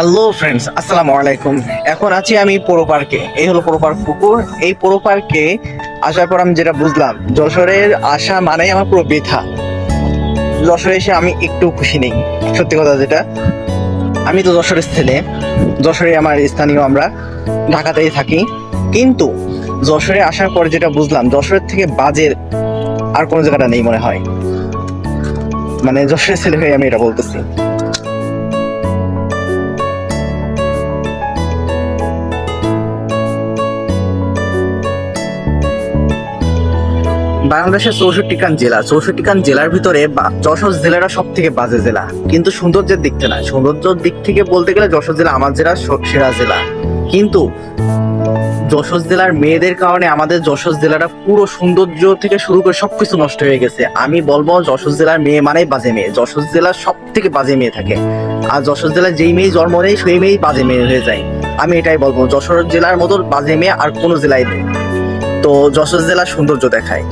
Hello friends আসসালামু আলাইকুম এখন আছি আমি পোড়ো পার্কে এই হলো পোড়ো পার্ক পুকুর। এই পোড়ো পার্কে আসার পর আমি যেটা বুঝলাম, যশোরের আসা মানেই আমার পুরো বৃথা। যশোরে এসে আমি একটু খুশি নেই, সত্যি কথা যেটা। আমি তো যশোরের ছেলে, যশোরে আমার স্থানীয় আমরা, ঢাকাতেই থাকি। কিন্তু যশোরে আসার পর যেটা বুঝলাম, যশোরের থেকে বাজের আর কোনো জায়গাটা নেই মনে হয়। মানে যশোরের ছেলে হয়ে আমি এটা বলতেছি। বাংলাদেশের চৌষট্টি খান জেলা। চৌষট্টি খান জেলার ভিতরে যশোর জেলাটা সব থেকে বাজে জেলা। কিন্তু সৌন্দর্যের দিক থেকে না। সৌন্দর্যের দিক থেকে বলতে গেলে যশোর জেলা আমার জেলা সেরা জেলা। কিন্তু যশোর জেলার মেয়েদের কারণে আমাদের যশোর জেলাটা পুরো সৌন্দর্য থেকে শুরু করে সবকিছু নষ্ট হয়ে গেছে। আমি বলব যশোর জেলার মেয়ে মানেই বাজে মেয়ে। যশোর জেলার সব থেকে বাজে মেয়ে থাকে। আর যশোর জেলার যেই মেয়ে জন্ম নেই সেই মেয়েই বাজে মেয়ে হয়ে যায়। আমি এটাই বলব, যশোর জেলার মতো বাজে মেয়ে আর কোনো জেলায় নেই। তো যশোর জেলা সৌন্দর্য দেখায়।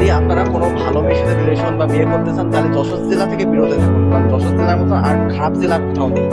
যদি আপনারা কোনো ভালো সাথে রিলেশন বা বিয়ে করতে চান, তাহলে যশোর জেলা থেকে বিরত থাকুন। কারণ যশোর জেলার মতো আর খারাপ জেলা কোথাও নেই।